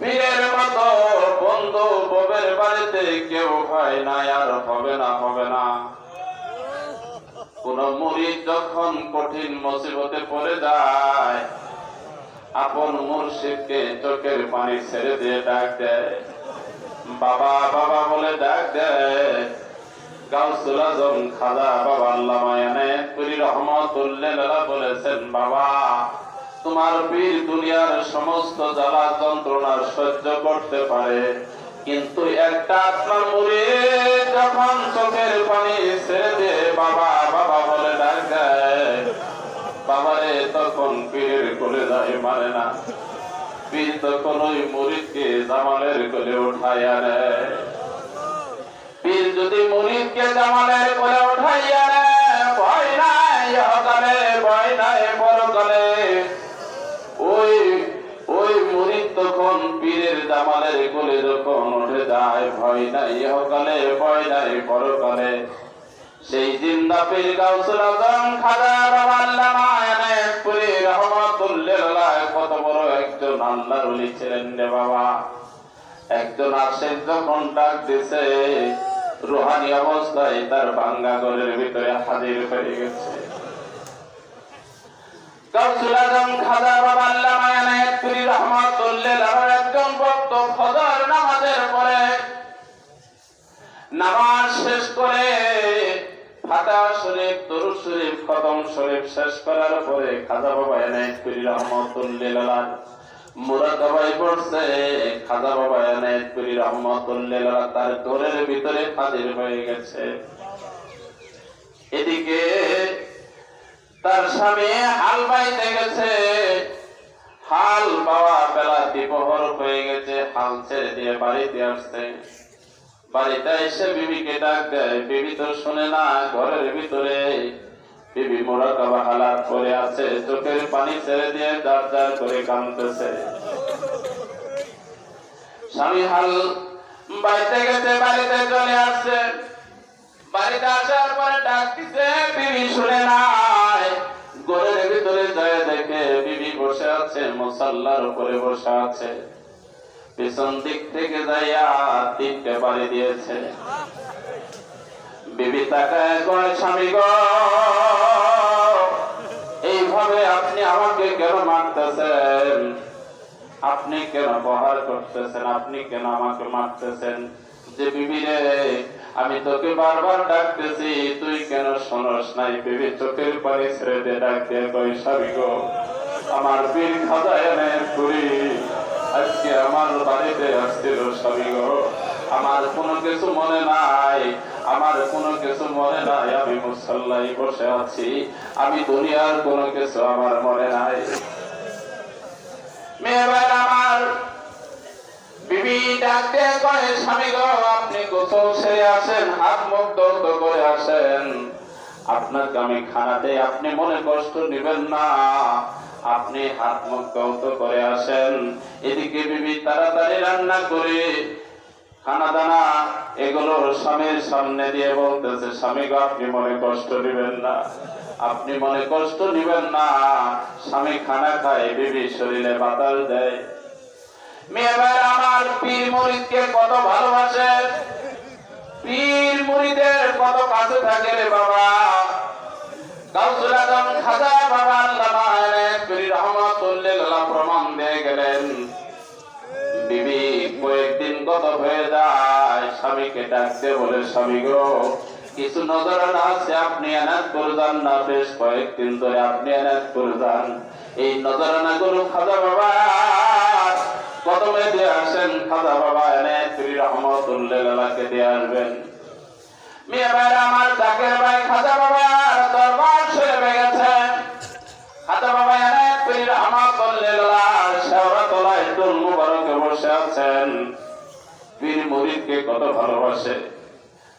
পীরের মতো বন্ধু ববের বাড়িতে কেউ হয় না, আর হবে না হবে না। কোন মুরিদ যখন কঠিন মুসিবতে পড়ে যায়, আপন মুর্শিদকে চোখের পানি ছেড়ে দিয়ে ডাক দেয়। বাবা বাবা বলে ডাক দেয়, গাউসুল আজম খাজা বাবা আল্লাহ মায়ানে রহমতুল্লাহ বলেছেন, বাবা তোমার বীর দুনিয়ার সমস্ত জ্বালা যন্ত্রণার সহ্য করতে পারে। কিন্তু একটা আত্মা মুড়ে যখন চোখের পানি ছেড়ে দিয়ে বাবা বাবা বলে বাবারে তখন পীরের কোলে যায় মানে না। পীর তখন ওই মুরিদকে জামালের কোলে উঠাইয়া নেয়। পীর যদি মুরিদকে জামালের কোলে উঠাইয়া যায়, ভয় নাই, ইহকালে ভয় নাই, পরকালে। সেই জিন্দা পীর গাউসুল আজম খাজা আল্লামা এনায়েতপুরি রহমাতুল্লাহ কত বড় একজন আল্লাহর ওলি ছিলেন রে বাবা। একজন আশেক যখন ডাক দিছে, রুহানি অবস্থায় তার বাঙ্গা ঘরের ভিতরে হাজির হয়ে গেছে। গাউসুল আজম খাজা বাবা আল্লামা এনায়েতপুরি নামাজ শেষ করে ফাতা শরীফ, দরুদ শরীফ, খতম শরীফ শেষ করার পরে খাজা বাবা এনায়েত করি রহমতুল্লাহ মুরাদাবাই পড়ছে, খাজা বাবা করি তার ভিতরে হাজির হয়ে গেছে। এদিকে তার স্বামী হাল বাইতে গেছে। হাল বাবা বেলা দ্বিপহর হয়ে গেছে, হাল ছেড়ে দিয়ে বাড়িতে আসছে। বাড়িতে এসে বিবিকে ডাক দেয়, বিবি তো শুনে না, ঘরের ভিতরে। বিবি মোড়া কাবা হালাত করে আছে, চোখের পানি ছেড়ে দিয়ে দাঁড় দাঁড় করে কাঁদতেছে। স্বামী হাল বাড়িতে গেছে, বাড়িতে চলে আসছে। বাড়িতে আসার পরে ডাক দিছে, বিবি শুনে নাই। ঘরের ভিতরে যায় দেখে বিবি বসে আছে মুসাল্লার উপরে বসে আছে। পিছন দিক থেকে যাইয়া তিনটে বাড়ি দিয়েছে। বিবি তাকায় কয়, স্বামী গো, এইভাবে আপনি আমাকে কেন মারতেছেন? আপনি কেন বহার করতেছেন? আপনি কেন আমাকে মারতেছেন? যে বিবি রে, আমি তোকে বারবার ডাকতেছি, তুই কেন শোনস নাই? বিবি চোখের পানি ছেড়ে দিয়ে ডাক দিয়ে কই স্বামী গো, আমার বীর খাজায় আজকে আমার বাড়িতে আসছিল স্বামী গো। আমার কোনো কিছু মনে নাই, আমার কোনো কিছু মনে নাই, আমি মুসল্লাই বসে আছি, আমি দুনিয়ার কোনো কিছু আমার মনে নাই। মেয়ে ভাই আমার বিবি ডাকতে কয়ে, স্বামী গো, আপনি গোসল সেরে আসেন, হাত মুখ করে আসেন। আপনাকে আমি খানা দেই আপনি মনে কষ্ট নেবেন না। আপনি হাত মুখ দৌত করে আসেন। এদিকে বিবি তাড়াতাড়ি রান্না করে খানা দানা এগুলো স্বামীর সামনে দিয়ে বলতেছে, স্বামী গো, আপনি মনে কষ্ট নেবেন না। আপনি মনে কষ্ট নেবেন না। স্বামী খানা খায়, বিবি শরীরে বাতাস দেয়। মেয়ে ভাই, আমার পীর মুরিদকে কত ভালোবাসে। পীর মুরিদের কত কাছে থাকে রে বাবা। গাউসুল আজম খাজা বাবা আল্লামা রহমাতুল্লাহ প্রমাণ দিয়ে গেলেন। বিবি কয়েকদিন গত হয়ে যায়, স্বামীকে ডাকতে বলে, স্বামী গো, কিছু আছে, আপনি করে না, বেশ কয়েকদিন ধরে আপনি করে যান এই গুলো খাজা বাবা। প্রথমে দিয়ে আসেন, খাজা বাবা পীর রহমতুল্লাহকে দিয়ে আসবেন। মেয়ে ভাইরা, আমার জাকের ভাই খাজা বাবা। বসে আছেন পীর মুরিদকে কত ভালোবাসে।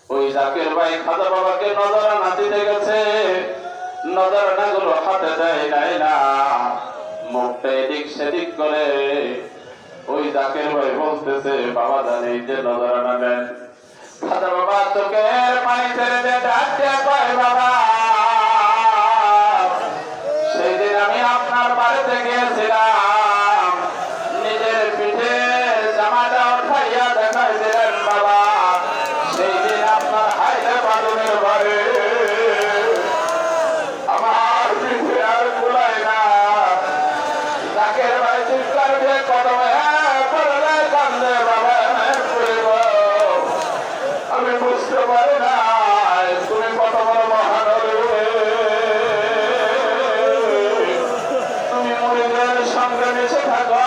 ওই জাকের ভাই খাজা বাবাকে নজরানা দিতে গেছে। নজরানা গুলো হাতে দেয় নাই না। মুখটা এদিক সেদিক করে। ওই জাকের ভাই বলতেছে, বাবা জানি যে নজরানা নেন খাজা বাবা চোখের পানি ছেড়ে দিয়ে ডাকতে পায় বাবা। সঙ্গে মিশে থাকো।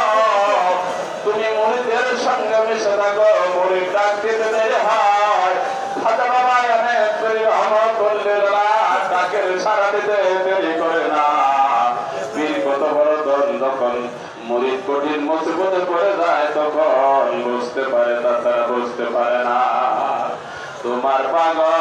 তুমি মুড়িদের সঙ্গে মিশে থাকো মুড়ি ডাক দিতে বাবা আমার করলে ডাকের সারা দিতে দেরি করে না। কত বড় কঠিন পড়ে যায়, তখন বুঝতে পারে, তাছাড়া বুঝতে পারে না। তোমার পাগল